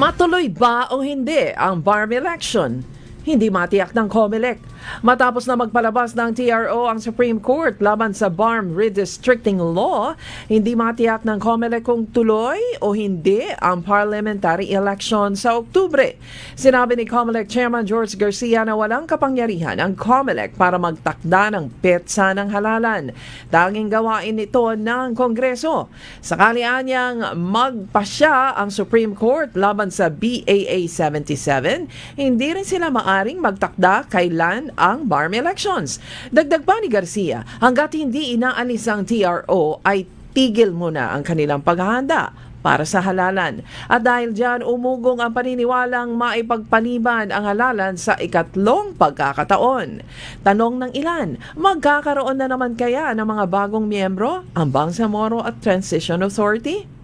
Matuloy ba o hindi ang BARM election? Hindi matiyak ng COMELEC. Matapos na magpalabas ng TRO ang Supreme Court laban sa BARM redistricting law, hindi matiyak ng COMELEC kung tuloy o hindi ang parliamentary election sa Oktubre. Sinabi ni COMELEC Chairman George Garcia na walang kapangyarihan ang COMELEC para magtakda ng petsa ng halalan. Tanging gawain ito ng Kongreso. Sakali anyang magpasya ang Supreme Court laban sa BAA 77, hindi rin sila maaring magtakda kailan ang BARM elections. Dagdag pa ni Garcia, hanggat hindi inaalis ang TRO ay tigil muna ang kanilang paghahanda para sa halalan. At dahil dyan, umugong ang paniniwalang maipagpaliban ang halalan sa ikatlong pagkakataon. Tanong ng ilan, magkakaroon na naman kaya ng mga bagong miyembro ang Bangsamoro at Transition Authority?